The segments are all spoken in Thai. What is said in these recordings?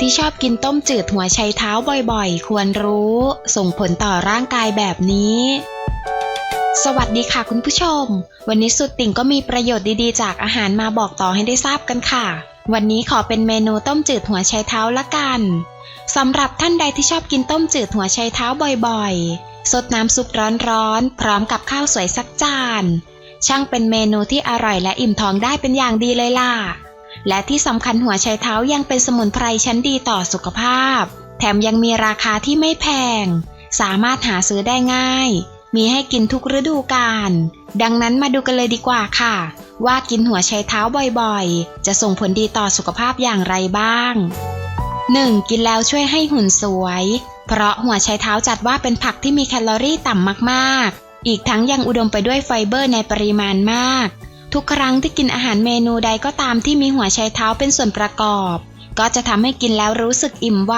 ที่ชอบกินต้มจืดหัวไชเท้าบ่อยๆ ควรรู้ ส่งผลต่อร่างกายแบบนี้ สวัสดีค่ะคุณผู้ชม วันนี้สุดติ่งก็มีประโยชน์ดีๆ จากอาหารมาบอกต่อให้ได้ทราบกันค่ะ วันนี้ขอเป็นเมนูต้มจืดหัวไชเท้าละกันสำหรับท่านใดที่ชอบกินต้มจืดหัวไชเท้าบ่อยๆสดน้ำซุปร้อนๆพร้อมกับข้าวสวยสักจาน ช่างเป็นเมนูที่อร่อยและอิ่มท้องได้เป็นอย่างดีเลยล่ะ และที่สำคัญหัวไชเท้ายังเป็นสมุนไพรชั้นดีต่อสุขภาพ แถมยังมีราคาที่ไม่แพง สามารถหาซื้อได้ง่าย มีให้กินทุกฤดูกาลดังนั้นมาดูกันเลยดีกว่าค่ะ ว่ากินหัวไชเท้าบ่อยๆ จะส่งผลดีต่อสุขภาพอย่างไรบ้าง 1. กินแล้วช่วยให้หุ่นสวย เพราะหัวไชเท้าจัดว่าเป็นผักที่มีแคลอรี่ต่ำมากๆ อีกทั้งยังอุดมไปด้วยไฟเบอร์ในปริมาณมาก ทุกครั้งที่กินอาหารเมนูใดก็ตามที่มีหัวไชเท้าเป็นส่วนประกอบ ก็จะทำให้กินแล้วรู้สึกอิ่มไว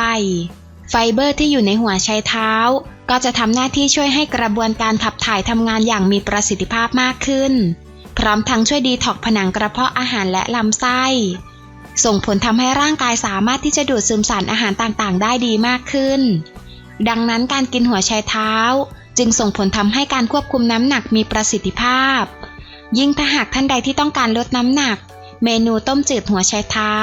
ไฟเบอร์ที่อยู่ในหัวไชเท้า ก็จะทำหน้าที่ช่วยให้กระบวนการขับถ่ายทำงานอย่างมีประสิทธิภาพมากขึ้น พร้อมทั้งช่วยดีท็อกผนังกระเพาะอาหารและลำไส้ ส่งผลทำให้ร่างกายสามารถที่จะดูดซึมสารอาหารต่างๆ ได้ดีมากขึ้น ดังนั้นการกินหัวไชเท้า จึงส่งผลทำให้การควบคุมน้ำหนักมีประสิทธิภาพ ยิ่งถ้าหากท่านใดที่ต้องการลดน้ำหนัก เมนูต้มจืดหัวไชเท้า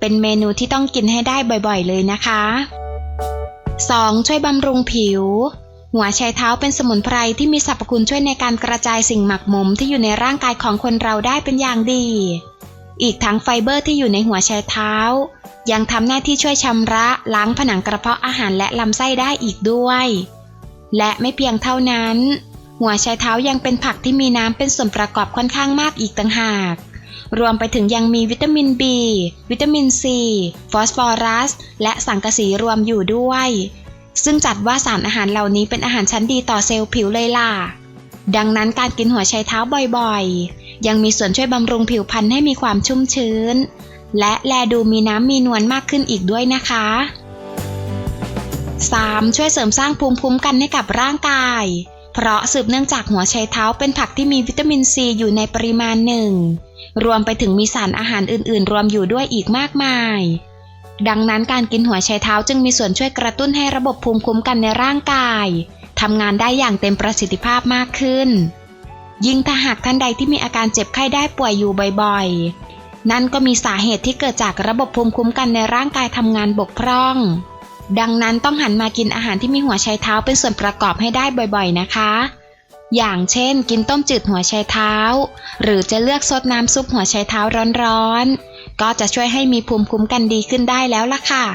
เป็นเมนูที่ต้องกินให้ได้บ่อยๆ เลยนะคะ 2. ช่วยบำรุงผิว หัวไชเท้าเป็นสมุนไพรที่มีสรรพคุณช่วยในการกระจายสิ่งหมักหมมที่อยู่ในร่างกายของคนเราได้เป็นอย่างดี อีกทั้งไฟเบอร์ที่อยู่ในหัวไชเท้า ยังทำหน้าที่ช่วยชำระล้างผนังกระเพาะอาหารและลำไส้ได้อีกด้วย และไม่เพียงเท่านั้น หัวไชเท้ายังเป็นผักที่มีน้ำเป็นส่วนประกอบค่อนข้างมากอีกต่างหาก รวมไปถึงยังมีวิตามิน B วิตามิน C ฟอสฟอรัส และสังกะสีรวมอยู่ด้วย ซึ่งจัดว่าสารอาหารเหล่านี้เป็นอาหารชั้นดีต่อเซลล์ผิวเลยล่ะ ดังนั้นการกินหัวไชเท้าบ่อยๆ ยังมีส่วนช่วยบำรุงผิวพรรณให้มีความชุ่มชื้น และแลดูมีน้ำมีนวลมากขึ้นอีกด้วยนะคะ 3. ช่วยเสริมสร้างภูมิคุ้มกันให้กับร่างกาย เพราะสืบเนื่องจากหัวไชเท้าเป็นผักที่มีวิตามินซีอยู่ในปริมาณหนึ่ง รวมไปถึงมีสารอาหารอื่น ๆ รวมอยู่ด้วยอีกมากมาย ดังนั้นการกินหัวไชเท้าจึงมีส่วนช่วยกระตุ้นให้ระบบภูมิคุ้มกันในร่างกายทำงานได้อย่างเต็มประสิทธิภาพมากขึ้น ยิ่งถ้าหากท่านใดที่มีอาการเจ็บไข้ได้ป่วยอยู่บ่อยๆ นั่นก็มีสาเหตุที่เกิดจากระบบภูมิคุ้มกันในร่างกายทำงานบกพร่อง ดังนั้นต้องหันมากินอาหารที่มีหัวไชเท้าเป็นส่วนประกอบให้ได้บ่อยๆนะคะ อย่างเช่น กินต้มจืดหัวไชเท้า หรือจะเลือกซดน้ำซุปหัวไชเท้าร้อนๆ ก็จะช่วยให้มีภูมิคุ้มกันดีขึ้นได้แล้วล่ะค่ะ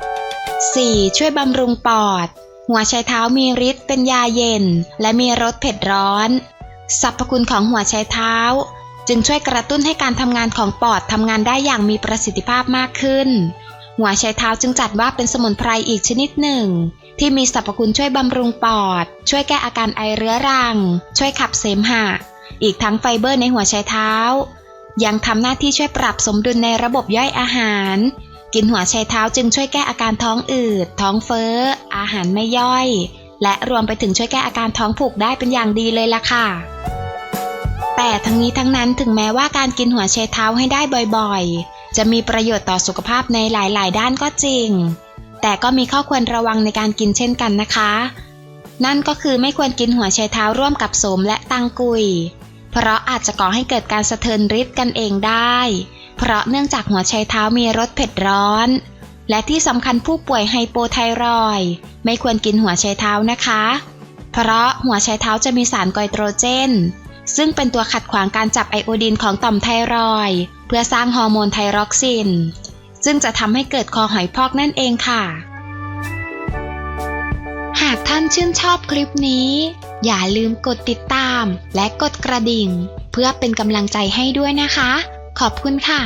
4. ช่วยบำรุงปอด หัวไชเท้ามีฤทธิ์เป็นยาเย็น และมีรสเผ็ดร้อน สรรพคุณของหัวไชเท้า จึงช่วยกระตุ้นให้การทำงานของปอดทำงานได้อย่างมีประสิทธิภาพมากขึ้น หัวไชเท้าจึงจัดว่าเป็นสมุนไพรอีกชนิดหนึ่ง ที่มีสรรพคุณช่วยบำรุงปอด ช่วยแก้อาการไอเรื้อรัง ช่วยขับเสมหะ อีกทั้งไฟเบอร์ในหัวไชเท้า ยังทำหน้าที่ช่วยปรับสมดุลในระบบย่อยอาหาร กินหัวไชเท้าจึงช่วยแก้อาการท้องอืด ท้องเฟ้อ อาหารไม่ย่อย และรวมไปถึงช่วยแก้อาการท้องผูกได้เป็นอย่างดีเลยล่ะค่ะแต่ทั้งนี้ทั้งนั้นถึงแม้ว่าการกินหัวไชเท้าให้ได้บ่อยๆ จะมีประโยชน์ต่อสุขภาพในหลาย ๆ ด้านก็จริง แต่ก็มีข้อควรระวังในการกินเช่นกันนะคะ นั่นก็คือไม่ควรกินหัวไชเท้าร่วมกับโสมและตังกุย เพราะอาจจะก่อให้เกิดการสะเทือนฤทธิ์กันเองได้ เพราะเนื่องจากหัวไชเท้ามีรสเผ็ดร้อน และที่สำคัญผู้ป่วยไฮโปไทรอยด์ไม่ควรกินหัวไชเท้านะคะ เพราะหัวไชเท้าจะมีสารไกลโตรเจนซึ่งเป็นตัวขัดขวางการจับไอโอดีนของต่อมไทรอยด์ เพื่อสร้างฮอร์โมนไทรอกซิน ซึ่งจะทำให้เกิดคอหอยพอกนั่นเองค่ะ หากท่านชื่นชอบคลิปนี้ อย่าลืมกดติดตามและกดกระดิ่ง เพื่อเป็นกำลังใจให้ด้วยนะคะ ขอบคุณค่ะ